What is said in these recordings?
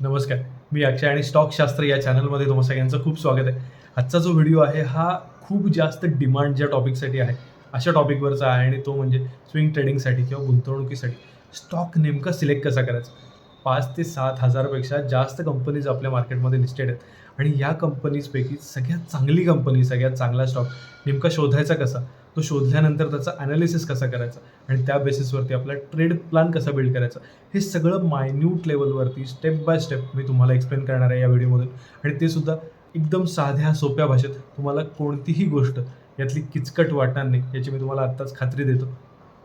नमस्कार. मी अक्षय आणि स्टॉक शास्त्र या चॅनलमध्ये तुम्हा सगळ्यांचं खूप स्वागत आहे. आजचा जो व्हिडिओ आहे हा खूप जास्त डिमांड ज्या टॉपिकसाठी आहे अशा टॉपिकवरचा आहे आणि तो म्हणजे स्विंग ट्रेडिंगसाठी किंवा गुंतवणुकीसाठी. स्टॉक नेमका सिलेक्ट कसा करायचा? पाच ते सात हजारपेक्षा जास्त कंपनीज आपल्या मार्केटमध्ये लिस्टेड आहेत. आणि या कंपनीजपैकी सगळ्यात चांगली कंपनी सगळ्यात चांगला स्टॉक नेमका शोधायचा कसा? तो शोधल्यानंतर त्याचा ॲनालिसिस कसा करायचा? आणि त्या बेसिसवरती आपला ट्रेड प्लॅन कसा बिल्ड करायचा? हे सगळं मायन्यूट लेवलवरती स्टेप बाय स्टेप मी तुम्हाला एक्सप्लेन करणार आहे या व्हिडिओमधून आणि ते सुद्धा एकदम साध्या सोप्या भाषेत तुम्हाला कोणतीही गोष्ट यातली किचकट वाटणार नाही याची मी तुम्हाला आत्ताच खात्री देतो.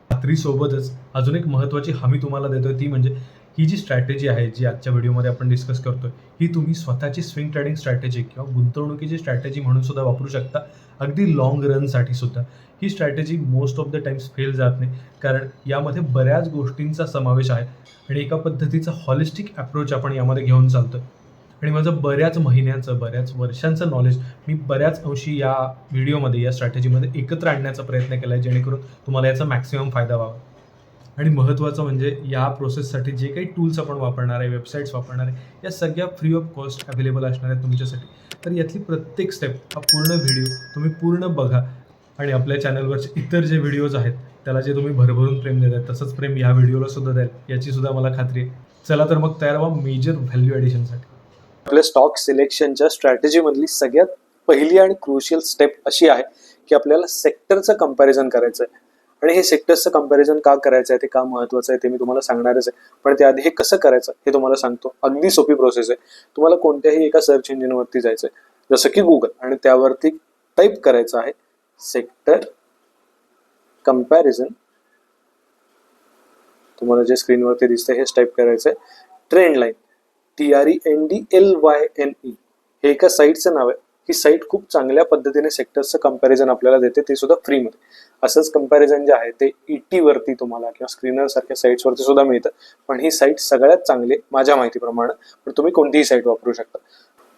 खात्रीसोबतच अजून एक महत्त्वाची हमी तुम्हाला देतोय ती म्हणजे ही जी स्ट्रॅटेजी आहे जी आजच्या व्हिडिओमध्ये आपण डिस्कस करतोय ही तुम्ही स्वतःची स्विंग ट्रेडिंग स्ट्रॅटेजी किंवा गुंतवणुकीची स्ट्रॅटेजी म्हणून सुद्धा वापरू शकता. अगदी लाँग रनसाठी सुद्धा. ही strategy most of the times fail जात नाही. कारण यामध्ये बऱ्याच गोष्टींचा समावेश आहे आणि एका पद्धतीचा हॉलिस्टिक अप्रोच आपण यामध्ये घेऊन चालतो आणि माझं बऱ्याच महिन्यांचं बऱ्याच वर्षांचं नॉलेज मी बऱ्याच अंशी या व्हिडिओमध्ये या स्ट्रॅटेजीमध्ये एकत्र आणण्याचा प्रयत्न केला आहे जेणेकरून तुम्हाला याचा मॅक्सिमम फायदा व्हावा. आणि महत्त्वाचं म्हणजे या प्रोसेससाठी जे काही टूल्स आपण वापरणार आहे वेबसाईट्स वापरणार आहे या सगळ्या फ्री ऑफ कॉस्ट अवेलेबल असणार आहेत तुमच्यासाठी. तर यातली प्रत्येक स्टेप हा पूर्ण व्हिडिओ तुम्ही पूर्ण बघा आणि आपल्या चॅनलवरचे इतर जे व्हिडिओज आहेत त्याला जे तुम्ही भरभरून प्रेम देत देतात तसंच प्रेम या व्हिडिओला सुद्धा द्याल याची सुद्धा मला खात्री आहे. चला तर मग तयार व्हा मेजर व्हॅल्यू ॲडिशनसाठी आपल्या स्टॉक सिलेक्शनच्या स्ट्रॅटेजीमधली सगळ्यात पहिली आणि क्रुशियल स्टेप अशी आहे की आपल्याला सेक्टरचं कंपॅरिझन करायचं आहे आणि हे सेक्टर्सचं कंपॅरिझन का करायचं आहे? ते का महत्वाचं आहे? ते मी तुम्हाला सांगणारच आहे. पण त्याआधी हे कसं करायचं हे तुम्हाला सांगतो. अगदी सोपी प्रोसेस आहे. तुम्हाला कोणत्याही एका सर्च इंजिनवरती जायचं आहे जसं की गुगल आणि त्यावरती टाईप करायचं आहे सेक्टर कंपॅरिझन तुम्हाला जे स्क्रीनवरती दिसतंय हेच टाईप करायचं आहे trend line T R E N D L Y N E हे एका साईटचं नाव आहे. ही साईट खूप चांगल्या पद्धतीने सेक्टर्सचं कंपॅरिझन आपल्याला देते. ते सुद्धा फ्रीमध्ये असंच कंपॅरिझन जे आहे ते ई वरती तुम्हाला किंवा स्क्रीनर सारख्या साईट्सवरती सुद्धा मिळतं. पण ही साईट सगळ्यात चांगली माझ्या माहितीप्रमाणे. पण तुम्ही कोणतीही साईट वापरू शकता.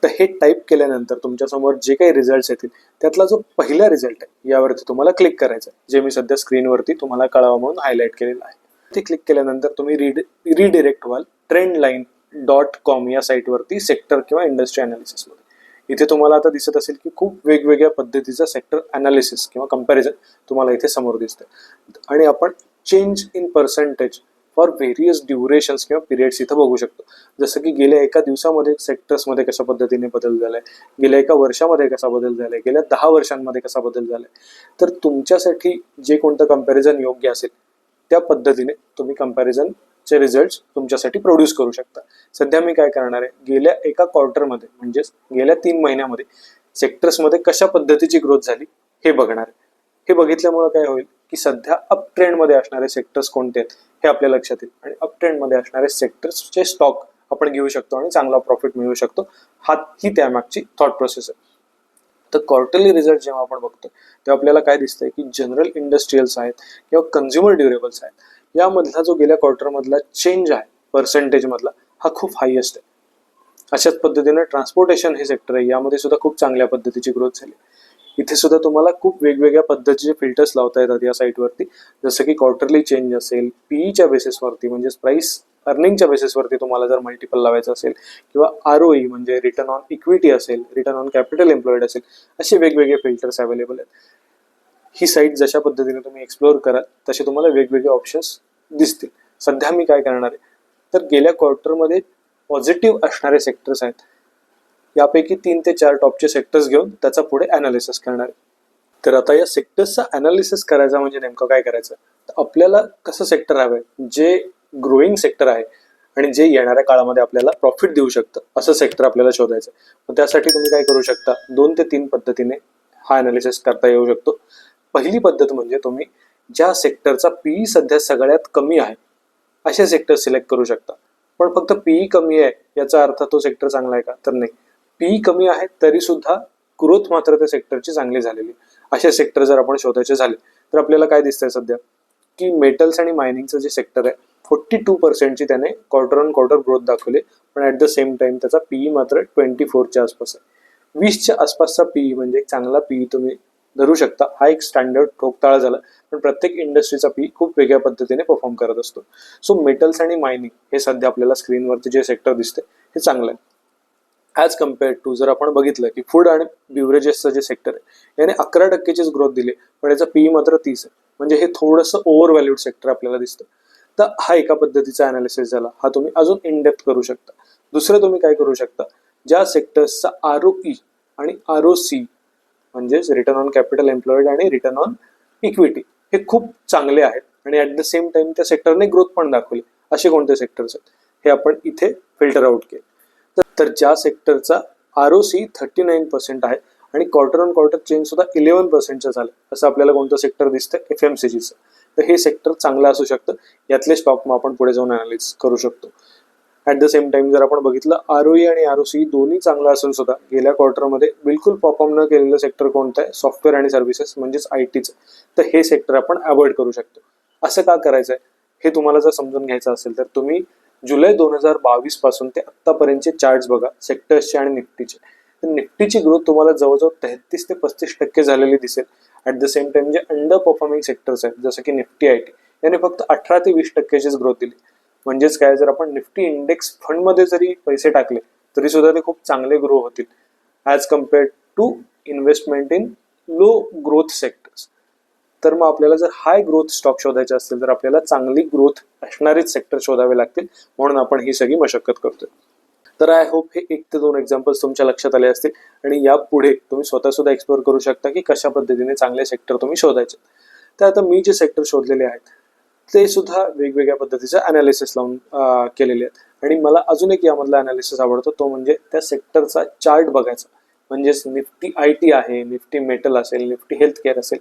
तर हे टाईप केल्यानंतर तुमच्यासमोर जे काही रिझल्ट येतील त्यातला जो पहिला रिझल्ट आहे यावरती तुम्हाला क्लिक करायचं आहे जे मी सध्या स्क्रीनवरती तुम्हाला कळावं म्हणून हायलाईट केलेलं आहे. ते क्लिक केल्यानंतर तुम्ही रीड रिडिरेक्ट व्हाल ट्रेंड लाईन डॉट कॉम या साईटवरती सेक्टर किंवा इंडस्ट्री अनालिसिसमध्ये इथे तुम्हाला आता दिसत असेल की खूप वेगवेगळ्या पद्धतीचा सेक्टर अनालिसिस किंवा कंपॅरिझन तुम्हाला इथे समोर दिसतं आणि आपण change in percentage for various durations किंवा पिरियड्स इथं बघू शकतो. जसं की गेल्या एका दिवसामध्ये सेक्टर्समध्ये कशा पद्धतीने बदल झालाय गेल्या एका वर्षामध्ये कसा बदल झालाय गेल्या दहा वर्षांमध्ये कसा बदल झालाय. तर तुमच्यासाठी जे कोणतं कंपॅरिझन योग्य असेल त्या पद्धतीने तुम्ही चे रिझल्ट तुमच्यासाठी प्रोड्यूस करू शकता. सध्या मी काय करणार आहे? गेल्या एका क्वार्टरमध्ये म्हणजेच गेल्या तीन महिन्यामध्ये सेक्टर्समध्ये कशा पद्धतीची ग्रोथ झाली हे बघणार आहे. हे बघितल्यामुळे काय होईल की सध्या अप ट्रेंडमध्ये असणारे सेक्टर्स कोणते आहेत हे आपल्या लक्षात येईल. आणि अप ट्रेंडमध्ये असणारे सेक्टर्सचे स्टॉक आपण घेऊ शकतो आणि चांगला प्रॉफिट मिळवू शकतो. हा ही त्यामागची थॉट प्रोसेस आहे. तर क्वार्टरली रिझल्ट जेव्हा आपण बघतो तेव्हा आपल्याला काय दिसतंय की जनरल इंडस्ट्रीयल्स आहेत किंवा कन्झ्युमर ड्युरेबल्स आहेत. यामधला जो गेल्या क्वार्टरमधला चेंज आहे पर्सेंटेज मधला हा खूप हायेस्ट आहे. अशाच पद्धतीने ट्रान्सपोर्टेशन हे सेक्टर आहे. यामध्ये सुद्धा खूप चांगल्या पद्धतीची ग्रोथ झाली. इथे सुद्धा तुम्हाला खूप वेगवेगळ्या पद्धतीचे फिल्टर्स लावता येतात या साईटवरती जसं की क्वार्टरली चेंज असेल पीईच्या बेसिसवरती म्हणजेच प्राईस अर्निंगच्या बेसिसवरती तुम्हाला जर मल्टिपल लावायचं असेल किंवा आर ओ ई म्हणजे रिटर्न ऑन इक्विटी असेल रिटर्न ऑन कॅपिटल एम्प्लॉईड असेल असे वेगवेगळे फिल्टर्स अवेलेबल आहेत. ही साईट जशा पद्धतीने तुम्ही एक्सप्लोअर कराल तसे तुम्हाला वेगवेगळे ऑप्शन्स दिसतील. सध्या मी काय करणार आहे? तर गेल्या क्वार्टरमध्ये पॉझिटिव्ह असणारे सेक्टर्स आहेत. यापैकी तीन ते चार टॉपचे सेक्टर्स घेऊन त्याचा पुढे अनालिसिस करणार आहे. तर आता या सेक्टर्सचा अनालिसिस करायचा म्हणजे नेमकं काय करायचं? तर आपल्याला कसं सेक्टर हवं जे ग्रोईंग सेक्टर आहे आणि जे येणाऱ्या काळामध्ये आपल्याला प्रॉफिट देऊ शकतं असं सेक्टर आपल्याला शोधायचं मग त्यासाठी तुम्ही काय करू शकता? दोन ते तीन पद्धतीने हा अनालिसिस करता येऊ शकतो. पहिली पद्धत म्हणजे तुम्ही ज्या सेक्टरचा पीई सध्या सगळ्यात कमी आहे असे सेक्टर सिलेक्ट करू शकता पण फक्त पीई कमी आहे याचा अर्थ तो सेक्टर चांगला आहे का? तर नाही. पीई कमी आहे तरी सुद्धा ग्रोथ मात्र त्या सेक्टरची चांगली झालेली असे सेक्टर जर आपण शोधायचे झाले तर आपल्याला काय दिसतंय सध्या? की मेटल्स आणि मायनिंगचं जे सेक्टर आहे फोर्टी टू पर्सेंटची त्याने क्वार्टर ऑन क्वार्टर ग्रोथ दाखवली पण ऍट द सेम टाइम त्याचा पीई मात्र ट्वेंटी फोरच्या आसपास आहे. वीसच्या आसपासचा पीई म्हणजे एक चांगला पीई तुम्ही धरू शकता. हा एक स्टँडर्ड ठोकताळा झाला. पण प्रत्येक इंडस्ट्रीचा पी खूप वेगळ्या पद्धतीने परफॉर्म करत असतो. सो मेटल्स आणि मायनिंग हे सध्या आपल्याला स्क्रीनवरती जे सेक्टर दिसते हे चांगलं आहे. ॲज कम्पेअर्ड टू जर आपण बघितलं की फूड आणि बिव्हरेजेसचं जे सेक्टर आहे याने अकरा टक्केचीच ग्रोथ दिली पण याचा पी मात्र तीस आहे. म्हणजे हे थोडंसं ओव्हर व्हॅल्यूड सेक्टर आपल्याला दिसतं. तर हा एका पद्धतीचा अनालिसिस झाला. हा तुम्ही अजून इनडेप्थ करू शकता. दुसरं तुम्ही काय करू शकता? ज्या सेक्टर्सचा आर ओ ई आणि आर ओ सी म्हणजेच रिटर्न ऑन कॅपिटल एम्प्लॉईड आणि रिटर्न ऑन इक्विटी हे खूप चांगले आहेत. आणि ॲट द सेम टाइम त्या सेक्टरने ग्रोथ पण दाखवली. असे कोणते सेक्टर्स आहेत? हे आपण इथे फिल्टर आउट केले. तर- ज्या सेक्टरचा R O C thirty nine percent आहे आणि क्वार्टर ऑन क्वार्टर चेंज सुद्धा इलेव्हन पर्सेंटचं झालं. असं आपल्याला कोणतं सेक्टर दिसतं एफ एम सी जीचं तर हे सेक्टर चांगलं असू शकतं. यातले स्टॉक मग आपण पुढे जाऊन अनालिस करू शकतो. ॲट द सेम टाइम जर आपण बघितलं आर ई आणि आर ओ सी दोन्ही चांगलं असून सुद्धा गेल्या क्वार्टरमध्ये बिलकुल परफॉर्म न केलेलं सेक्टर कोणतं आहे? सॉफ्टवेअर आणि सर्व्हिसेस म्हणजेच आय टीचं तर हे सेक्टर आपण अवॉइड करू शकतो. असं का करायचं आहे हे तुम्हाला जर समजून घ्यायचं असेल तर तुम्ही जुलै दोन हजार बावीसपासून ते आत्तापर्यंतचे चार्ट्स बघा सेक्टर्सचे आणि निफ्टीचे. तर निफ्टीची ग्रोथ तुम्हाला जवळजवळ तेहतीस ते पस्तीस टक्के झालेली दिसेल. ॲट द सेम टाइम जे अंडर परफॉर्मिंग सेक्टर्स आहेत जसं की निफ्टी आय टी याने फक्त अठरा ते वीस टक्क्याचीच ग्रोथ दिली. म्हणजेच काय जर आपण निफ्टी इंडेक्स फंडमध्ये जरी पैसे टाकले तरी सुद्धा ते खूप चांगले ग्रो होतील. As compare to investment in low growth sectors तर मग आपल्याला जर हाय ग्रोथ स्टॉक शोधायचे असतील तर आपल्याला चांगली ग्रोथ असणारेच सेक्टर शोधावे लागतील म्हणून आपण ही सगळी मशक्कत करतोय. तर आय होप हे एक ते दोन एक्झाम्पल्स तुमच्या लक्षात आले असतील आणि यापुढे तुम्ही स्वतः सुद्धा एक्सप्लोर करू शकता की कशा पद्धतीने चांगले सेक्टर तुम्ही शोधायचे. तर आता मी जे सेक्टर शोधलेले आहेत ते सुद्धा वेगवेगळ्या पद्धतीचे अनालिसिस लावून केलेले आहेत. आणि मला अजून एक यामधला अनालिसिस आवडतो तो म्हणजे त्या सेक्टरचा चार्ट बघायचा. म्हणजेच निफ्टी आय टी आहे निफ्टी मेटल असेल निफ्टी हेल्थ केअर असेल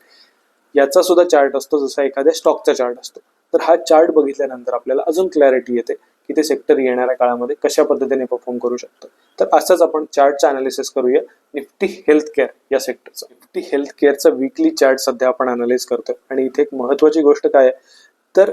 याचा सुद्धा चार्ट असतो जसा एखाद्या स्टॉकचा चार्ट असतो. तर हा चार्ट बघितल्यानंतर आपल्याला अजून क्लॅरिटी येते की ते सेक्टर येणाऱ्या काळामध्ये कशा पद्धतीने परफॉर्म करू शकतं. तर असंच आपण चार्टचं अनालिसिस करूया निफ्टी हेल्थ केअर या सेक्टरचा निफ्टी हेल्थ केअरचा वीकली चार्ट सध्या आपण अनालिस करतोय. आणि इथे एक महत्वाची गोष्ट काय आहे तर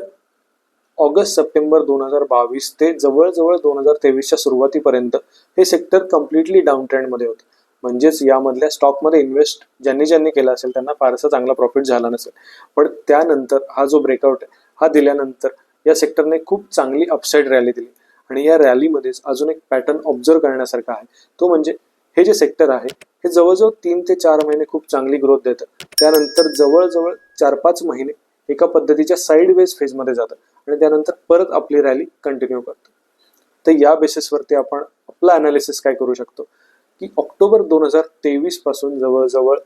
ऑगस्ट सप्टेंबर दोन हजार बावीस ते जवळजवळ दोन हजार तेवीसच्या सुरुवातीपर्यंत हे सेक्टर कम्प्लिटली डाऊन ट्रेंडमध्ये होते. म्हणजेच यामधल्या स्टॉकमध्ये इन्व्हेस्ट ज्यांनी ज्यांनी केला असेल त्यांना फारसा चांगला प्रॉफिट झाला नसेल. पण त्यानंतर हा जो ब्रेकआउट आहे हा दिल्यानंतर या सेक्टरने खूप चांगली अपसाईड रॅली दिली. आणि या रॅलीमध्येच अजून एक पॅटर्न ऑब्झर्व करण्यासारखा आहे. तो म्हणजे हे जे सेक्टर आहे हे जवळजवळ तीन ते चार महिने खूप चांगली ग्रोथ देतं. त्यानंतर जवळजवळ चार पाच महिने एका पद्धतीच्या साईडवेज फेजमध्ये जातं. आणि त्यानंतर परत आपली रॅली कंटिन्यू करतं. तर या बेसिसवरती आपण आपलं अनालिसिस काय करू शकतो? की ऑक्टोबर दोन हजार तेवीसपासून जवळजवळ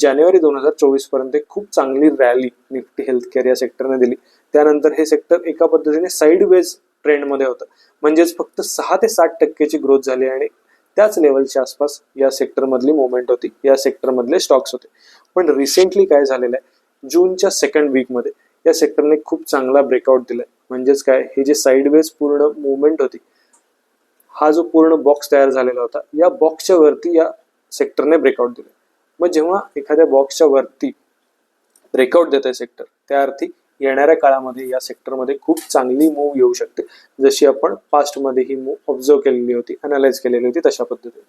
जानेवारी दोन हजार चोवीसपर्यंत खूप चांगली रॅली निफ्टी हेल्थ केअर या सेक्टरने दिली. त्यानंतर हे सेक्टर एका पद्धतीने साईडवेज ट्रेंडमध्ये होतं. म्हणजेच फक्त सहा ते सात टक्केची ग्रोथ झाली आणि त्याच लेवलच्या आसपास या सेक्टरमधली मुवमेंट होती या सेक्टरमधले स्टॉक्स होते. पण रिसेंटली काय झालेलं आहे? जूनच्या सेकंड वीकमध्ये या सेक्टरने खूप चांगला ब्रेकआउट दिलाय. म्हणजेच काय? हे जे साईडवेज पूर्ण मुवमेंट होती हा जो पूर्ण बॉक्स तयार झालेला होता या बॉक्सच्या वरती या सेक्टरने ब्रेकआउट दिले मग जेव्हा एखाद्या बॉक्सच्या वरती ब्रेकआउट देत आहे सेक्टर त्या अर्थी येणाऱ्या काळामध्ये या सेक्टरमध्ये खूप चांगली मूव येऊ शकते. जशी आपण पास्टमध्ये ही मूव ऑब्झर्व केलेली होती अनालाइज केलेली होती तशा पद्धतीने.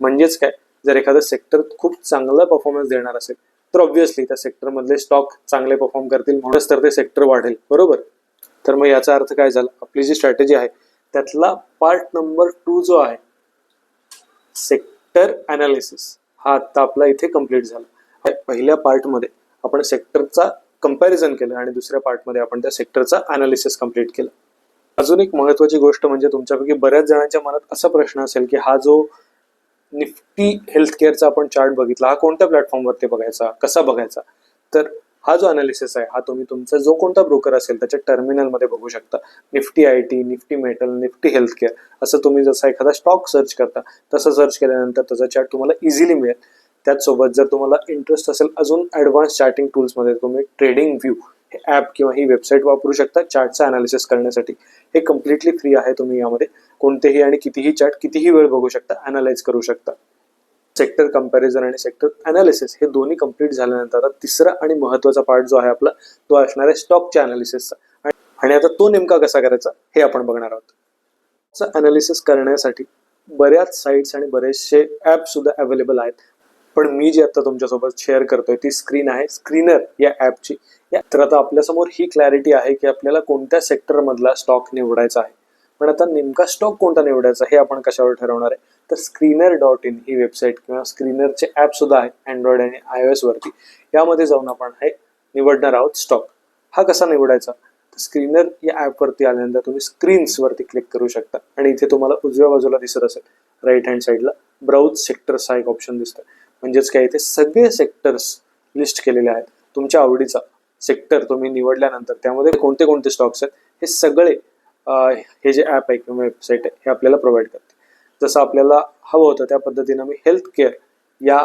म्हणजेच काय? जर एखादं सेक्टर खूप चांगला परफॉर्मन्स देणार असेल तर ऑब्व्हियसली त्या सेक्टरमधले स्टॉक चांगले परफॉर्म करतील म्हणूनच तर ते सेक्टर वाढेल. बरोबर? तर मग याचा अर्थ काय झाला? आपली जी स्ट्रॅटेजी आहे त्यातला पार्ट नंबर टू जो आहे सेक्टर अनालिसिस हा आता आपला इथे कंप्लीट झाला. पहिल्या पार्टमध्ये आपण सेक्टरचा कंपॅरिझन केलं आणि दुसऱ्या पार्टमध्ये आपण त्या सेक्टरचा अनालिसिस कंप्लीट केलं. अजून एक महत्वाची गोष्ट म्हणजे तुमच्यापैकी बऱ्याच जणांच्या मनात असा प्रश्न असेल की हा जो निफ्टी हेल्थ केअरचा आपण चार्ट बघितला हा कोणत्या प्लॅटफॉर्मवरती बघायचा कसा बघायचा? तर हा जो अनालिसिस आहे हा तुम्ही तुमचा जो कोणता ब्रोकर असेल त्याच्या टर्मिनलमध्ये बघू शकता. Nifty I T Nifty metal Nifty health care असं तुम्ही जसा एखादा स्टॉक सर्च करता तसं सर्च केल्यानंतर त्याचा चार्ट तुम्हाला इझिली मिळेल. त्याचसोबत जर तुम्हाला इंटरेस्ट असेल अजून ॲडव्हान्स चार्टिंग टूल्समध्ये तुम्ही ट्रेडिंग व्ह्यू ॲप किंवा ही वेबसाईट वापरू शकता. चार्टचा अनालिसिस करण्यासाठी. हे कम्प्लिटली फ्री आहे तुम्ही यामध्ये. कोणतेही आणि कितीही चार्ट कितीही वेळ बघू शकता. अनालाइज करू शकता. सेक्टर कंपॅरिझन आणि सेक्टर अनालिसिस हे दोन्ही कंप्लीट झाल्यानंतर आता तिसरा आणि महत्त्वाचा पार्ट जो आहे आपला तो असणार आहे स्टॉकच्या अनालिसिसचा आणि आता तो नेमका कसा करायचा हे आपण बघणार आहोत. अनालिसिस करण्यासाठी बऱ्याच साईट्स आणि बरेचसे ॲप सुद्धा अवेलेबल आहेत. पण मी जी आता तुमच्यासोबत शेअर करतोय ती स्क्रीन आहे. स्क्रीनर या ॲपची तर आता आपल्यासमोर ही क्लॅरिटी आहे की आपल्याला कोणत्या सेक्टरमधला स्टॉक निवडायचा आहे. पण आता नेमका स्टॉक कोणता निवडायचा हे आपण कशावर ठरवणार आहे? तर स्क्रीनर डॉट इन ही वेबसाईट किंवा स्क्रीनरचे ॲप सुद्धा आहे अँड्रॉइड आणि आय एस वरती. यामध्ये जाऊन आपण हे निवडणार आहोत स्टॉक हा कसा निवडायचा? तर स्क्रीनर या ॲपवरती आल्यानंतर तुम्ही स्क्रीन्सवरती क्लिक करू शकता. आणि इथे तुम्हाला उजव्या बाजूला दिसत असेल राईट हँड साईडला ब्राउज सेक्टर्स हा एक ऑप्शन दिसतं म्हणजेच काय इथे सगळे सेक्टर्स लिस्ट केलेले आहेत. तुमच्या आवडीचा सेक्टर तुम्ही निवडल्यानंतर त्यामध्ये कोणते कोणते स्टॉक्स आहेत हे सगळे हे जे ॲप आहे किंवा वेबसाईट आहे हे आपल्याला प्रोव्हाइड करते. जसं आपल्याला हवं होतं त्या पद्धतीनं मी हेल्थ केअर या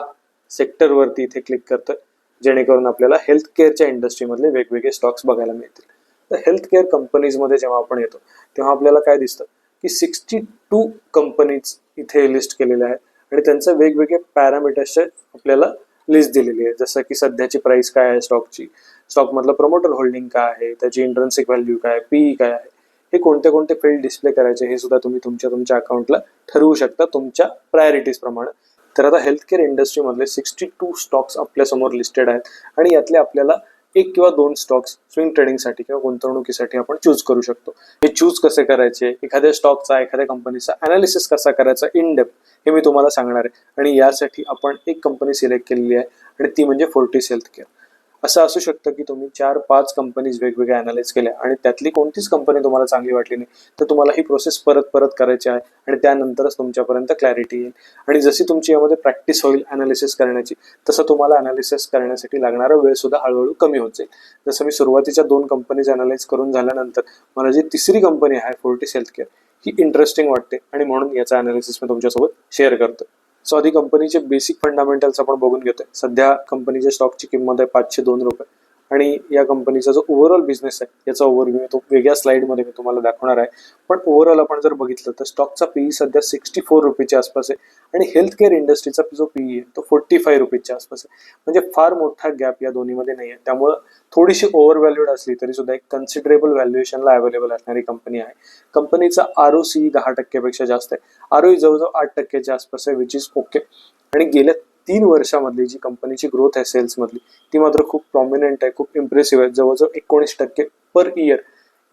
सेक्टरवरती इथे क्लिक करतोय जेणेकरून आपल्याला हेल्थ केअरच्या इंडस्ट्रीमधले वेगवेगळे स्टॉक्स बघायला मिळतील. तर हेल्थ केअर कंपनीजमध्ये जेव्हा आपण येतो तेव्हा आपल्याला काय दिसतं की सिक्स्टी टू कंपनीज इथे लिस्ट केलेल्या आहेत. आणि त्यांचे वेगवेगळे पॅरामीटर्सचे आपल्याला लिस्ट दिलेली आहे. जसं की सध्याची प्राइस काय आहे स्टॉकची स्टॉकमधलं प्रमोटर होल्डिंग काय आहे? त्याची इंट्रन्सिक व्हॅल्यू काय पीई काय आहे? हे कोणते कोणते फील्ड डिस्प्ले करायचे हे सुद्धा तुम्ही तुमच्या तुमच्या अकाउंटला ठरवू शकता तुमच्या प्रायोरिटीज प्रमाणे. तर आता हेल्थकेअर इंडस्ट्रीमधले सिक्स्टी टू स्टॉक्स आपल्यासमोर लिस्टेड आहेत. आणि यातले आपल्याला एक किंवा दोन स्टॉक्स स्विंग ट्रेडिंगसाठी किंवा गुंतवणुकीसाठी आपण चूज करू शकतो. हे चूज कसे करायचे? एखाद्या स्टॉकचा एखाद्या कंपनीचा अनालिसिस कसा करायचा इन डेप्थ हे मी तुम्हाला सांगणार आहे. आणि यासाठी आपण एक कंपनी सिलेक्ट केलेली आहे. आणि ती म्हणजे फोर्टिस हेल्थ केअर असं असू शकतं की तुम्ही चार पाच कंपनीज वेगवेगळ्या अनालाइज केल्या आणि त्यातली कोणतीच कंपनी तुम्हाला चांगली वाटली नाही. तर तुम्हाला ही प्रोसेस परत परत करायची आहे आणि त्यानंतरच तुमच्यापर्यंत क्लॅरिटी येईल. आणि जशी तुमची यामध्ये प्रॅक्टिस होईल अनालिसिस करण्याची तसं तुम्हाला अनालिसिस करण्यासाठी लागणारा वेळ सुद्धा हळूहळू कमी होत जाईल. जसं मी सुरुवातीच्या दोन कंपनीज अनालाइज करून झाल्यानंतर मला जी तिसरी कंपनी आहे फोर्टिस हेल्थकेअर ही इंटरेस्टिंग वाटते आणि म्हणून याचा अनालिसिस मी तुमच्यासोबत शेअर करतो सो आधी कंपनीचे बेसिक फंडामेंटल्स आपण बघून घेतोय. सध्या कंपनीच्या स्टॉकची किंमत आहे पाचशे दोन रुपये. आणि या कंपनीचा जो ओव्हरऑल बिझनेस आहे याचा ओव्हरव्ह्यू तो वेगळ्या स्लाईडमध्ये मी तुम्हाला दाखवणार आहे. पण ओव्हरऑल आपण जर बघितलं तर स्टॉकचा पीई सध्या सिक्स्टी फोर रुपीच्या आसपास आहे आणि हेल्थ केअर इंडस्ट्रीचा जो पीई आहे तो फोर्टी फाय रुपीजच्या आसपास आहे. म्हणजे फार मोठा गॅप या दोन्हीमध्ये नाही आहे त्यामुळं थोडीशी ओव्हर व्हॅल्यूड असली तरी सुद्धा एक कन्सिडरेबल व्हॅल्युएशनला अवेलेबल असणारी कंपनी आहे. कंपनीचा आर ओ सी दहा टक्क्यापेक्षा जास्त आहे. आर ओ जवळजवळ आठ टक्क्याच्या आसपास आहे विच इज ओके आणि गेल्या तीन वर्षामधली जी कंपनीची ग्रोथ आहे सेल्समधली ती मात्र खूप प्रॉमिनंट आहे खूप इम्प्रेसिव्ह आहे. जवळजवळ एकोणीस टक्के पर इयर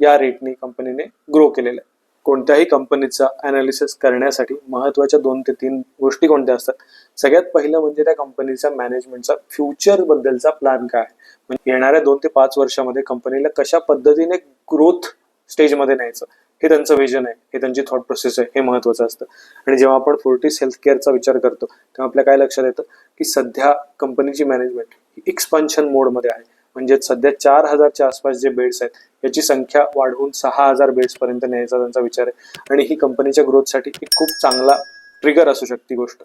या रेटने कंपनीने ग्रो केलेलं आहे. कोणत्याही कंपनीचा अनालिसिस करण्यासाठी महत्त्वाच्या दोन ते तीन गोष्टी कोणत्या असतात? सगळ्यात पहिलं म्हणजे त्या कंपनीचा मॅनेजमेंटचा फ्युचर बद्दलचा प्लॅन काय आहे? म्हणजे येणाऱ्या दोन ते पाच वर्षामध्ये कंपनीला कशा पद्धतीने ग्रोथ स्टेजमध्ये न्यायचं. हे त्यांचं विजन आहे. हे त्यांची थॉट प्रोसेस आहे. हे महत्वाचं असतं. आणि जेव्हा आपण फोर्टिस हेल्थ केअरचा विचार करतो तेव्हा आपल्या काय लक्षात येतं? की सध्या कंपनीची मॅनेजमेंट ही एक्सपान्शन मोडमध्ये आहे. म्हणजे सध्या चार हजारच्या आसपास जे बेड्स आहेत याची संख्या वाढवून सहा हजार बेड्सपर्यंत न्यायचा त्यांचा विचार आहे. आणि ही कंपनीच्या ग्रोथसाठी एक खूप चांगला ट्रिगर असू शकते गोष्ट.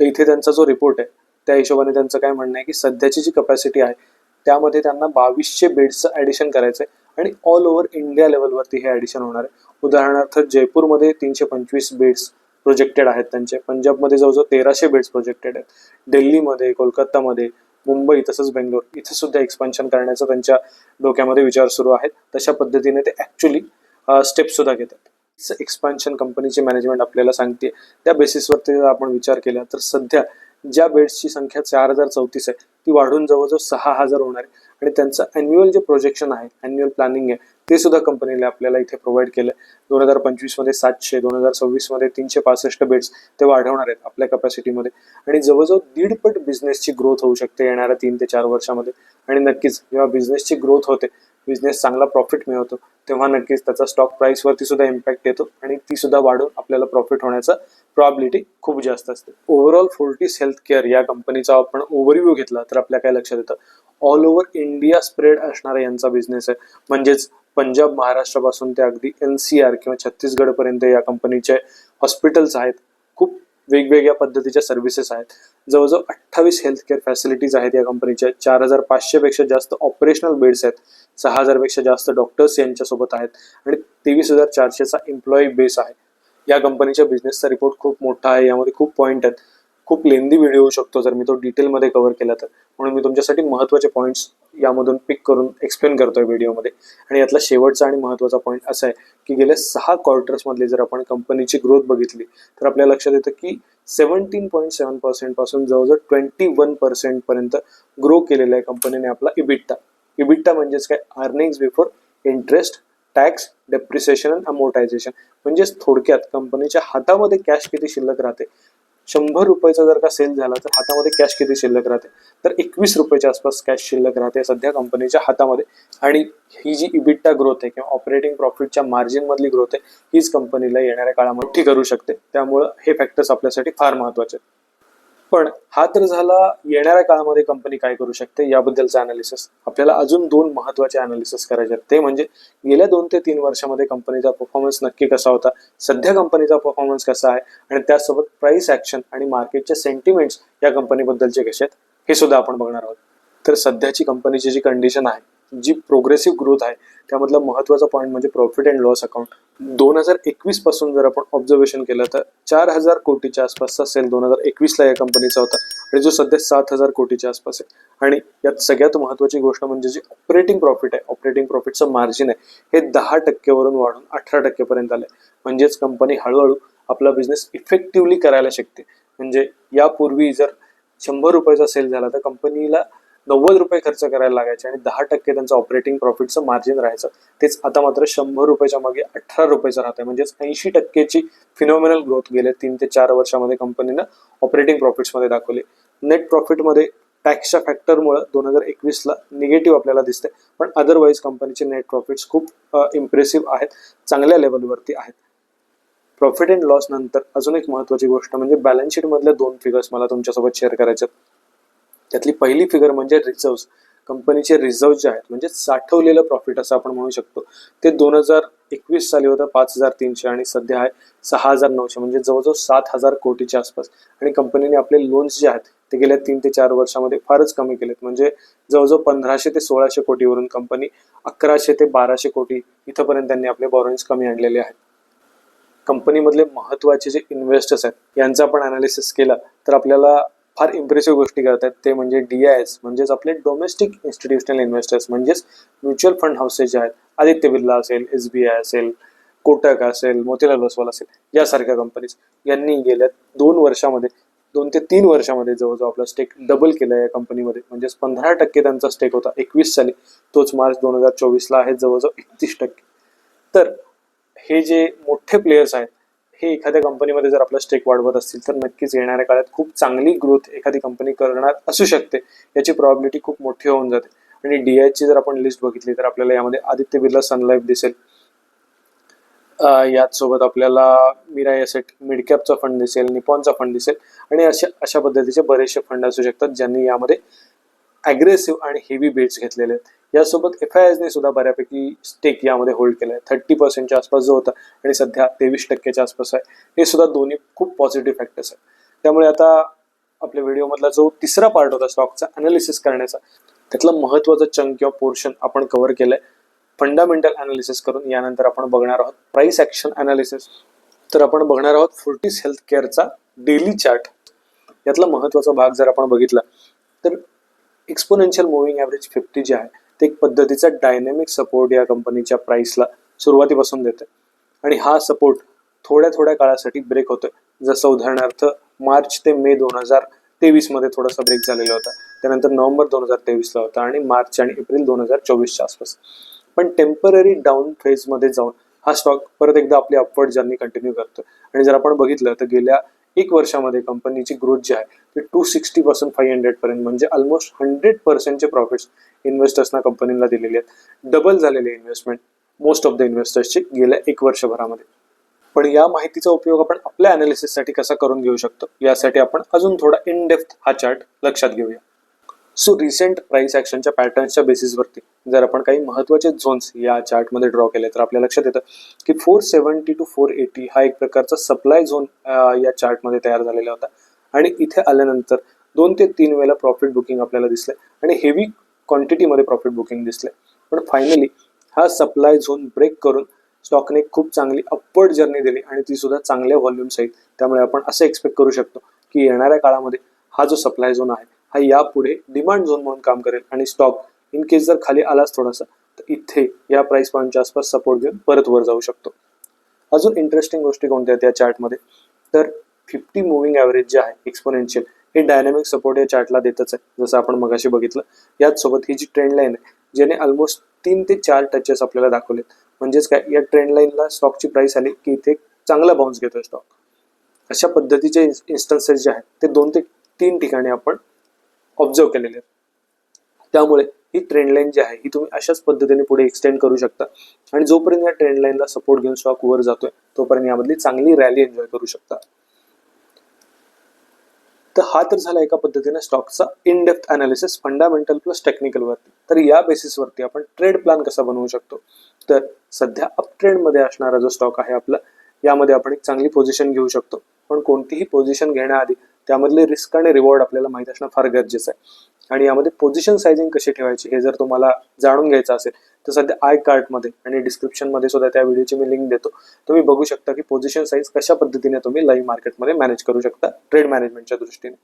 तर इथे त्यांचा जो रिपोर्ट आहे त्या हिशोबाने त्यांचं काय म्हणणं आहे की सध्याची जी कपॅसिटी आहे त्यामध्ये त्यांना बावीसशे बेड्सचं ॲडिशन करायचं आहे आणि ऑल ओव्हर इंडिया लेवलवरती हे ॲडिशन होणार आहे. उदाहरणार्थ जयपूरमध्ये तीनशे पंचवीस बेड्स प्रोजेक्टेड आहेत त्यांचे. पंजाबमध्ये जवळजवळ तेराशे बेड्स प्रोजेक्टेड आहेत. दिल्लीमध्ये कोलकातामध्ये मुंबई तसंच बेंगलोर इथे सुद्धा एक्सपान्शन करण्याचा त्यांच्या डोक्यामध्ये विचार सुरू आहेत. तशा पद्धतीने ते ॲक्च्युली स्टेप सुद्धा घेतात एक्सपान्शन कंपनीची मॅनेजमेंट आपल्याला सांगते. त्या बेसिसवरती जर आपण विचार केला तर सध्या ज्या बेड्सची संख्या चार हजार चौतीस आहे ती वाढून जवळजवळ सहा हजार होणार आहे. आणि त्यांचं अॅन्युअल जे प्रोजेक्शन आहे अॅन्युअल प्लॅनिंग आहे ते सुद्धा कंपनीने आपल्याला इथे प्रोव्हाइड केलं दोन हजार पंचवीसमध्ये सातशे दोन हजार सव्वीसमध्ये तीनशे पासष्ट बेड्स ते वाढवणार आहेत आपल्या कपॅसिटीमध्ये आणि जवळजवळ दीडपट बिझनेसची ग्रोथ होऊ शकते येणाऱ्या तीन ते चार वर्षामध्ये. आणि नक्कीच जेव्हा बिझनेसची ग्रोथ होते बिझनेस चांगला प्रॉफिट मिळवतो तेव्हा नक्कीच त्याचा स्टॉक प्राईसवरती सुद्धा इम्पॅक्ट येतो आणि ती सुद्धा वाढून आपल्याला प्रॉफिट होण्याचा प्रॉबिलिटी खूप जास्त असते. ओव्हरऑल फोर्टिस हेल्थ केअर या कंपनीचा आपण ओव्हरव्ह्यू घेतला तर आपल्या काय लक्षात येतं? ऑल ओव्हर इंडिया स्प्रेड असणारा यांचा बिझनेस आहे. म्हणजेच पंजाब महाराष्ट्रापासून ते अगदी एन सी आर किंवा छत्तीसगडपर्यंत या कंपनीचे हॉस्पिटल्स आहेत. खूप वेगवेगळ्या पद्धतीच्या सर्व्हिसेस आहेत. जवळजवळ अठ्ठावीस हेल्थ केअर फॅसिलिटीज आहेत या कंपनीच्या चार हजार पाचशेपेक्षा जास्त ऑपरेशनल बेड्स आहेत. सहा हजारपेक्षा जास्त डॉक्टर्स यांच्यासोबत आहेत. आणि तेवीस हजार चारशेचा एम्प्लॉई बेस आहे. या कंपनीच्या बिझनेसचा रिपोर्ट खूप मोठा आहे. यामध्ये खूप पॉईंट आहेत. खूप लेंदी व्हिडिओ होऊ शकतो जर मी तो डिटेलमध्ये कव्हर केला तर. म्हणून मी तुमच्यासाठी महत्त्वाचे पॉईंट्स यामधून पिक करून एक्सप्लेन करतोय व्हिडिओमध्ये आणि यातला शेवटचा आणि महत्त्वाचा पॉईंट असा आहे की गेल्या सहा क्वार्टर्समधले जर आपण कंपनीची ग्रोथ बघितली तर आपल्या लक्षात येतं की सेव्हन्टीन पॉईंट सेवन पर्सेंटपासून जवळजवळ ट्वेंटी वन पर्सेंटपर्यंत ग्रो केलेला आहे कंपनीने आपला इबिट्टा इबिट्टा म्हणजेच काय? Earnings before interest tax depreciation and amortisation म्हणजेच थोडक्यात कंपनीच्या हातामध्ये कॅश किती शिल्लक राहते? शंभर रुपयाचा जर का सेल झाला तर हातामध्ये कॅश किती शिल्लक राहते? तर एकवीस रुपयाच्या आसपास कॅश शिल्लक राहते सध्या कंपनीच्या हातामध्ये. आणि ही जी इबिटा ग्रोथ आहे किंवा ऑपरेटिंग प्रॉफिटच्या मार्जिन मधली ग्रोथ आहे हीच कंपनीला येणाऱ्या काळामध्ये करू शकते. त्यामुळं हे फॅक्टर्स आपल्यासाठी फार महत्त्वाचे आहेत. पण हा तर झाला येणाऱ्या काळामध्ये कंपनी काय करू शकते याबद्दलचा अनालिसिस आपल्याला अजून दोन महत्त्वाचे अनालिसिस करायचे आहेत. ते म्हणजे गेल्या दोन ते तीन वर्षामध्ये कंपनीचा परफॉर्मन्स नक्की कसा होता सध्या कंपनीचा परफॉर्मन्स कसा आहे आणि त्यासोबत प्राइस ऍक्शन आणि मार्केटचे सेंटिमेंट्स या कंपनीबद्दलचे कसे आहेत हे सुद्धा आपण बघणार आहोत. तर सध्याची कंपनीची जी कंडिशन आहे जी प्रोग्रेसिव्ह ग्रोथ आहे त्यामधला महत्त्वाचा पॉईंट म्हणजे प्रॉफिट अँड लॉस अकाउंट दोन हजार एकवीसपासून जर आपण ऑब्झर्वेशन केलं तर चार हजार कोटीच्या आसपासचा सेल दोन हजार एकवीसला या कंपनीचा होता. आणि जो सध्या सात हजार कोटीच्या आसपास आहे. आणि यात सगळ्यात महत्वाची गोष्ट म्हणजे जे ऑपरेटिंग प्रॉफिट आहे ऑपरेटिंग प्रॉफिटचं मार्जिन आहे हे दहा टक्केवरून वाढून अठरा टक्केपर्यंत आलंय. म्हणजेच कंपनी हळूहळू आपला बिझनेस इफेक्टिव्हली करायला शकते. म्हणजे यापूर्वी जर शंभर रुपयाचा सेल झाला तर कंपनीला नव्वद रुपये खर्च करायला लागायचे आणि दहा टक्के त्यांचं ऑपरेटिंग प्रॉफिटचं मार्जिन राहायचं. तेच आता मात्र शंभर रुपयाच्या मागे अठरा रुपयाचं राहत आहे म्हणजेच ऐंशी टक्केची फिनॉमिनल ग्रोथ गेल्या तीन ते चार वर्षामध्ये कंपनीनं ऑपरेटिंग प्रॉफिट्समध्ये दाखवली. नेट प्रॉफिटमध्ये टॅक्सच्या फॅक्टरमुळे दोन हजार एकवीसला निगेटिव्ह आपल्याला दिसते पण अदरवाईज कंपनीचे नेट प्रॉफिट्स खूप इम्प्रेसिव्ह आहेत. चांगल्या लेवलवरती आहेत. प्रॉफिट अँड लॉस नंतर अजून एक महत्वाची गोष्ट म्हणजे बॅलन्स शीटमधल्या दोन फिगर्स मला तुमच्यासोबत शेअर करायचे आहेत. त्यातली पहिली फिगर म्हणजे रिझर्व्ह कंपनीचे रिझर्व जे आहेत म्हणजे साठवलेलं प्रॉफिट असं आपण म्हणू शकतो. ते दोन हजार एकवीस साली होतं पाच हजार तीनशे आणि सध्या आहे सहा हजार नऊशे म्हणजे जवळजवळ सात हजार कोटीच्या आसपास. आणि कंपनीने आपले लोन्स जे आहेत ते गेल्या तीन ते चार वर्षामध्ये फारच कमी केलेत. म्हणजे जवळजवळ पंधराशे ते सोळाशे कोटीवरून कंपनी अकराशे ते बाराशे कोटी इथंपर्यंत त्यांनी आपले बॉरोइंग्स कमी आणलेले आहेत. कंपनीमधले महत्त्वाचे जे इन्व्हेस्टर्स आहेत यांचा आपण अनालिसिस केला तर आपल्याला फार इम्प्रेसिव्ह गोष्टी करतात ते म्हणजे डी आय एस म्हणजेच आपले डोमेस्टिक इन्स्टिट्यूशनल इन्व्हेस्टर्स म्हणजेच म्युच्युअल फंड हाऊसेस जे आहेत आदित्य बिर्ला असेल एस बी आय असेल कोटक असेल मोतीलाल ओसवाल असेल यासारख्या कंपनीज यांनी गेल्या दोन वर्षामध्ये दोन ते तीन वर्षामध्ये जवळजवळ आपला स्टेक डबल केला या कंपनीमध्ये म्हणजेच पंधरा टक्के त्यांचा स्टेक होता एकवीस साली. तोच मार्च दोन हजार चोवीसला आहे जवळजवळ एकतीस टक्के. तर हे जे मोठे प्लेयर्स आहेत हे एखाद्या कंपनीमध्ये जर आपला स्टेक वाढवत असतील तर नक्कीच येणाऱ्या काळात खूप चांगली ग्रोथ एखादी कंपनी करणार असू शकते. याची प्रॉबिलिटी खूप मोठी होऊन जाते. आणि डीआयची जर आपण लिस्ट बघितली तर आपल्याला यामध्ये आदित्य बिर्ला सनलाईफ दिसेल. याचसोबत याच सोबत आपल्याला मिरा एसेट मिडकॅपचा फंड दिसेल निपॉनचा फंड दिसेल. आणि अशा अशा पद्धतीचे बरेचसे फंड असू शकतात ज्यांनी यामध्ये अग्रेसिव्ह आणि हेवी बेट्स घेतलेले आहेत. यासोबत एफ आय एसने सुद्धा बऱ्यापैकी स्टेक यामध्ये होल्ड केलं आहे थर्टी पर्सेंटच्या आसपास जो होता आणि सध्या तेवीस टक्क्याच्या आसपास आहे. हे सुद्धा दोन्ही खूप पॉझिटिव्ह फॅक्टर्स आहेत. त्यामुळे आता आपल्या व्हिडिओमधला जो तिसरा पार्ट होता स्टॉकचा अनालिसिस करण्याचा त्यातला महत्त्वाचा चंक किंवा पोर्शन आपण कव्हर केलंय. फंडामेंटल अनालिसिस करून यानंतर आपण बघणार आहोत. प्राईस ॲक्शन अनालिसिस तर आपण बघणार आहोत फोर्टिस हेल्थ केअरचा डेली चार्ट यातला महत्त्वाचा भाग जर आपण बघितला तर एक्सपोनेन्शियल मुव्हिंग ॲव्हरेज फिफ्टी जे आहे. ते एक पद्धतीचा डायनॅमिक सपोर्ट या कंपनीच्या प्राईसला सुरुवातीपासून देते. आणि हा सपोर्ट थोड्या थोड्या काळासाठी ब्रेक होतोय. जसं उदाहरणार्थ मार्च ते मे दोन हजार तेवीसमध्ये थोडासा ब्रेक झालेला होता. त्यानंतर नोव्हेंबर दोन हजार तेवीसला होता आणि मार्च आणि एप्रिल दोन हजार चोवीसच्या आसपास. पण टेंपररी डाऊन फेजमध्ये जाऊन हा स्टॉक परत एकदा आपली अपवर्ड जर्नी कंटिन्यू करतो आणि जर आपण बघितलं तर गेल्या एक वर्षामध्ये कंपनीची ग्रोथ जी आहे two sixty percent five hundred पर्यंत म्हणजे ऑलमोस्ट हंड्रेड पर्सेंटचे प्रॉफिट्स इन्व्हेस्टर्सना कंपनीला दिलेले आहेत. डबल झालेले इन्व्हेस्टमेंट मोस्ट ऑफ द इन्व्हेस्टर्सचे गेल्या एक वर्षभरामध्ये. पण या माहितीचा उपयोग आपण आपल्या अनालिसिससाठी कसा करून घेऊ शकतो यासाठी आपण अजून थोडा इन डेप्थ हा चार्ट लक्षात घेऊया. सो रिसेंट प्राइस ॲक्शनच्या पॅटर्न्सच्या बेसिसवरती जर आपण काही महत्त्वाचे झोन्स या चार्टमध्ये ड्रॉ केले तर आपल्या लक्षात येतं की four seventy two four eighty हा एक प्रकारचा सप्लाय झोन या चार्टमध्ये तयार झालेला होता. आणि इथे आल्यानंतर दोन ते तीन वेळेला प्रॉफिट बुकिंग आपल्याला दिसले आणि हेवी क्वांटिटीमध्ये प्रॉफिट बुकिंग दिसले. पण फायनली हा सप्लाय झोन ब्रेक करून स्टॉकने खूप चांगली अपवर्ड जर्नी दिली आणि ती सुद्धा चांगल्या व्हॉल्यूम सहित. त्यामुळे आपण असं एक्सपेक्ट करू शकतो की येणाऱ्या काळामध्ये हा जो सप्लाय झोन आहे हा यापुढे डिमांड झोन म्हणून काम करेल आणि स्टॉक इन केस जर खाली आलाच थोडासा तर इथे या प्राइस पॉईंटच्या आसपास सपोर्ट घेऊन परत वर जाऊ शकतो. अजून इंटरेस्टिंग गोष्टी कोणत्या आहेत या चार्टमध्ये तर फिफ्टी मुव्हिंग ॲव्हरेज जे आहे एक्सपोनेन्शियल हे डायनॅमिक सपोर्ट या चार्टला देतच आहे. जसं आपण मगाशी बघितलं याच सोबत ही जी ट्रेंड लाईन आहे ज्याने ऑलमोस्ट तीन ते चार टचेस आपल्याला दाखवलेत. म्हणजेच काय या ट्रेंड लाईनला स्टॉकची प्राइस आली की इथे चांगला बाउन्स घेतोय स्टॉक अशा पद्धतीचे इन्स्टन्सेस जे आहेत ते दोन ते तीन ठिकाणी आपण ऑब्झर्व केलेले आहेत. त्यामुळे ही ट्रेंड लाईन जी आहे ही तुम्ही अशाच पद्धतीने पुढे एक्सटेंड करू शकता. आणि जोपर्यंत या ट्रेंड लाईनला सपोर्ट घेऊन स्टॉक वर जातोय तोपर्यंत यामधली चांगली रॅली एन्जॉय करू शकता. तर हा तर झाला एका पद्धतीने स्टॉकचा in depth analysis fundamental plus technical वरती. तर या बेसिसवरती आपण ट्रेड प्लॅन कसा बनवू शकतो? तर सध्या अप ट्रेंडमध्ये असणारा जो स्टॉक आहे आपला यामध्ये आपण एक चांगली पोझिशन घेऊ शकतो. पण कोणतीही पोझिशन घेण्याआधी त्यामधले रिस्क आणि रिवॉर्ड आपल्याला माहीत असणं फार गरजेचं आहे. आणि यामध्ये पोझिशन सायझिंग कशी ठेवायची हे जर तुम्हाला जाणून घ्यायचं असेल तर सध्या आय कार्टमध्ये आणि डिस्क्रिप्शनमध्ये सुद्धा त्या व्हिडिओची मी लिंक देतो. तुम्ही बघू शकता की पोझिशन साईज कशा पद्धतीने तुम्ही लाईव्ह मार्केटमध्ये मॅनेज करू शकता ट्रेड मॅनेजमेंटच्या दृष्टीने.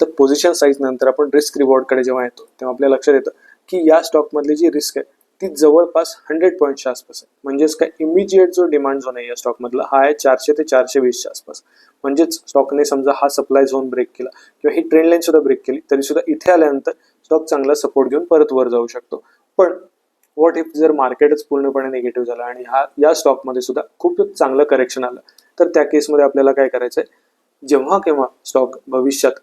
तर पोझिशन साईज नंतर आपण रिस्क रिवॉर्डकडे जेव्हा येतो तेव्हा आपल्या लक्षात येतं की या स्टॉकमधली जी रिस्क आहे ती जवळपास हंड्रेड पॉईंटच्या आसपास आहे. म्हणजेच काय इमिजिएट जो डिमांड झोन आहे या स्टॉकमधला हा आहे चारशे ते चारशे वीसच्या आसपास. म्हणजेच स्टॉकने समजा हा सप्लाय झोन ब्रेक केला किंवा ही ट्रेंड लाईन सुद्धा ब्रेक केली तरी सुद्धा इथे आल्यानंतर स्टॉक चांगला सपोर्ट घेऊन परत वर जाऊ शकतो. पण व्हॉट इफ जर मार्केटच पूर्णपणे निगेटिव्ह झालं आणि हा या स्टॉकमध्ये सुद्धा खूप चांगलं करेक्शन आलं तर त्या केसमध्ये आपल्याला काय करायचं आहे जेव्हा केव्हा स्टॉक भविष्यात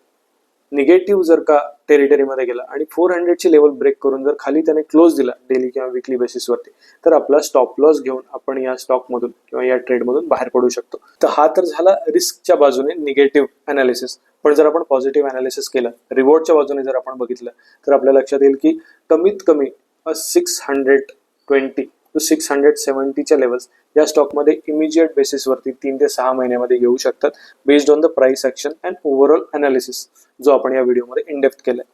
निगेटिव्ह जर का टेरिटरीमध्ये गेला आणि फोर हंड्रेडची लेवल ब्रेक करून जर खाली त्याने क्लोज दिला डेली किंवा विकली बेसिसवरती तर आपला स्टॉप लॉस घेऊन आपण या स्टॉकमधून किंवा या ट्रेडमधून बाहेर पडू शकतो. तर हा तर झाला रिस्कच्या बाजूने निगेटिव्ह अनालिसिस पण जर आपण पॉझिटिव्ह अनालिसिस केलं रिवॉर्डच्या बाजूने जर आपण बघितलं तर आपल्या लक्षात येईल की कमीत कमी six hundred twenty two six hundred सेवन्टीच्या levels या स्टॉकमध्ये इमिजिएट बेसिसवरती तीन ते सहा महिन्यामध्ये येऊ शकतात based on the price action and overall analysis जो आपण या व्हिडिओमध्ये इनडेप्थ केलाय.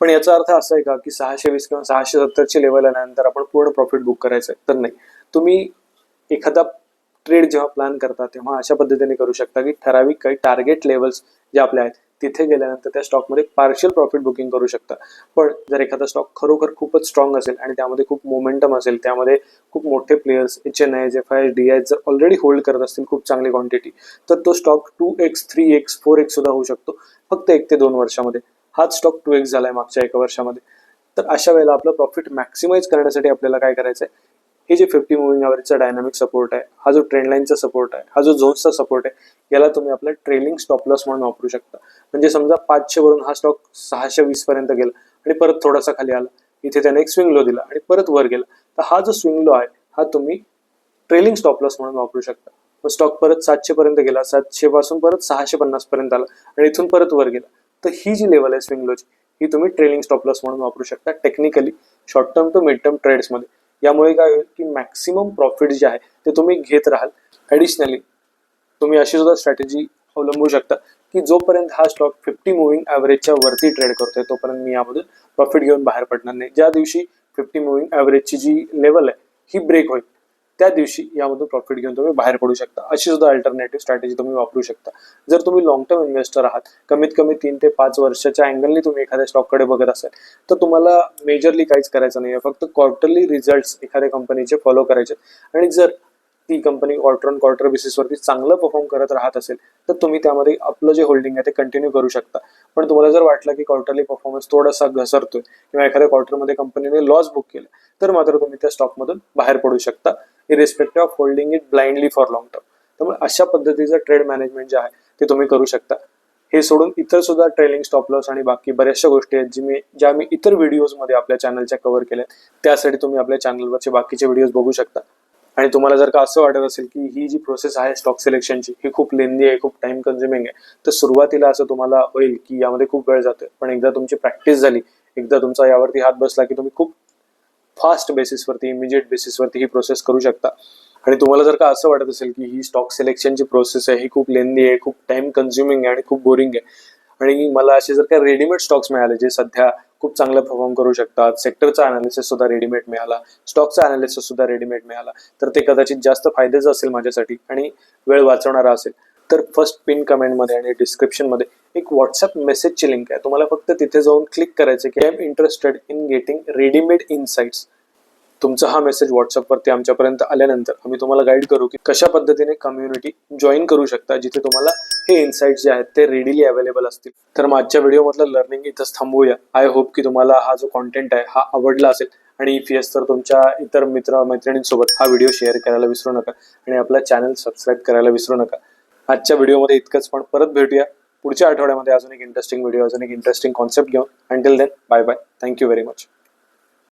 पण याचा अर्थ असा आहे का की सहाशे वीस किंवा सहाशे सत्तरची लेवल आल्यानंतर आपण पूर्ण प्रॉफिट बुक करायचं आहे तर नाही. तुम्ही एखादा ट्रेड जेव्हा प्लॅन करता तेव्हा अशा पद्धतीने करू शकता की ठराविक काही टार्गेट लेवल्स जे आपले आहेत तिथे गेल्यानंतर त्या स्टॉकमध्ये पार्शियल प्रॉफिट बुकिंग करू शकता. पण जर एखादा स्टॉक खरोखर खूपच स्ट्रॉंग असेल आणि त्यामध्ये खूप मोमेंटम असेल त्यामध्ये खूप मोठे players H N I F I D I जर ऑलरेडी होल्ड करत असतील खूप चांगली क्वांटिटी तर तो stock two X three X four X सुद्धा होऊ शकतो. फक्त एक ते दोन वर्षामध्ये. हाच स्टॉक टू एक्स झाला आहे मागच्या एका वर्षामध्ये. तर अशा वेळेला आपलं प्रॉफिट मॅक्सिमाइज करण्यासाठी आपल्याला काय करायचं आहे हे जे फिफ्टी मुव्हिंग ॲव्हरेजचा डायनामिक सपोर्ट आहे हा जो ट्रेंड लाईनचा सपोर्ट आहे हा जो झोन्सचा सपोर्ट आहे याला तुम्ही आपला ट्रेलिंग स्टॉप लॉस म्हणून वापरू शकता. म्हणजे समजा पाचशे वरून हा स्टॉक सहाशे वीस पर्यंत गेला आणि परत थोडासा खाली आला इथे त्याने एक स्विंग लो दिला आणि परत वर गेला तर हा जो स्विंग लो आहे हा तुम्ही ट्रेलिंग स्टॉप लॉस म्हणून वापरू शकता. मग स्टॉक परत सातशे पर्यंत गेला सातशे पासून परत सहाशे पन्नास पर्यंत आला आणि इथून परत वर गेला तर ही जी लेवल आहे स्विंग लोची ही तुम्ही ट्रेलिंग स्टॉप लॉस म्हणून वापरू शकता technically short term to mid term ट्रेड्समध्ये यामुळे काय होईल की मॅक्सिमम प्रॉफिट जे आहे ते तुम्ही घेत राहाल. ॲडिशनली तुम्ही अशी सुद्धा स्ट्रॅटेजी अवलंबू शकता की जोपर्यंत हा स्टॉक फिफ्टी मुव्हिंग ॲव्हरेजच्या वरती ट्रेड करतोय तोपर्यंत मी यामधून प्रॉफिट घेऊन बाहेर पडणार नाही. ज्या दिवशी फिफ्टी मुव्हिंग ॲव्हरेजची जी लेवल आहे ही ब्रेक होईल. त्या दिवशी यामधून प्रॉफिट घेऊन तुम्ही बाहेर पडू शकता. अशी सुद्धा अल्टरनेटिव्ह स्ट्रॅटेजी तुम्ही वापरू शकता. जर तुम्ही लॉंग टर्म इन्व्हेस्टर आहात कमीत कमी तीन ते पाच वर्षाच्या अँगलनी तुम्ही एखाद्या स्टॉककडे बघत असाल तर तुम्हाला मेजरली काहीच करायचं नाही आहे फक्त क्वार्टरली रिझल्ट्स एखाद्या कंपनीचे फॉलो करायचे आणि जर ती कंपनी क्वार्टर ऑन क्वार्टर बेसिसवरती चांगलं परफॉर्म करत राहत असेल तर तुम्ही त्यामध्ये आपलं जे होल्डिंग आहे ते कंटिन्यू करू शकता. पण तुम्हाला जर वाटलं की क्वार्टरली परफॉर्मन्स थोडासा घसरतोय किंवा एखाद्या क्वार्टरमध्ये कंपनीने लॉस बुक केलं तर मात्र तुम्ही त्या स्टॉकमधून बाहेर पडू शकता. Irrespective of holding it blindly for long term त्यामुळे अशा पद्धतीचं ट्रेड मॅनेजमेंट जे आहे ते तुम्ही करू शकता. हे सोडून इतर सुद्धा ट्रेलिंग स्टॉप लॉस आणि बाकी बऱ्याचशा गोष्टी आहेत जी मी ज्या मी इतर व्हिडिओजमध्ये आपल्या चॅनलच्या कव्हर केल्या त्यासाठी तुम्ही आपल्या चॅनलवरचे बाकीचे व्हिडिओज बघू शकता. आणि तुम्हाला जर का असं वाटत असेल की ही जी प्रोसेस आहे स्टॉक सिलेक्शनची ही खूप लेंदी आहे खूप टाइम कन्झ्युमिंग आहे तर सुरुवातीला असं तुम्हाला होईल की यामध्ये खूप वेळ जातो पण एकदा तुमची प्रॅक्टिस झाली एकदा तुमचा यावरती हात बसला की तुम्ही खूप फास्ट बेसिसवरती इमिजिएट बेसिसवरती ही प्रोसेस करू शकता. आणि तुम्हाला जर का असं वाटत असेल की ही स्टॉक सिलेक्शनची प्रोसेस आहे ही खूप लेंदी आहे खूप टाइम कन्झ्युमिंग आहे आणि खूप बोरिंग आहे. आणि मला असे जर का रेडीमेड स्टॉक्स मिळाले जे सध्या खूप चांगलं परफॉर्म करू शकतात सेक्टरचा अनालिसिस सुद्धा रेडीमेड मिळाला स्टॉकचा अनालिसिस सुद्धा रेडीमेड मिळाला तर ते कदाचित जास्त फायद्याचं असेल माझ्यासाठी आणि वेळ वाचवणारा असेल. तर फर्स्ट पिन कमेंटमध्ये आणि डिस्क्रिप्शनमध्ये एक व्हॉट्सअप मेसेजची लिंक आहे. तुम्हाला फक्त तिथे जाऊन क्लिक करायचं की I am interested in getting readymade insights तुमचा हा मेसेज व्हॉट्सअपवरती आमच्यापर्यंत आल्यानंतर आम्ही तुम्हाला गाईड करू की कशा पद्धतीने कम्युनिटी जॉईन करू शकता जिथे तुम्हाला हे इन्साइट्स जे आहेत ते रेडीली अवेलेबल असतील. तर मग आजच्या व्हिडिओमधलं लर्निंग इथंच थांबूया आय होप की तुम्हाला हा जो कॉन्टेंट आहे हा आवडला असेल. आणि इफ येस तर तुमच्या इतर मित्र मैत्रिणींसोबत हा व्हिडिओ शेअर करायला विसरू नका. आणि आपला चॅनल सबस्क्राईब करायला विसरू नका. आजच्या व्हिडिओमध्ये इतकंच. पण परत भेटूया. पुढच्या आठवड्यामध्ये अजून एक इंटरेस्टिंग व्हिडिओ अजून एक इंटरेस्टिंग कॉन्सेप्ट घेऊन. Until then bye bye thank you very much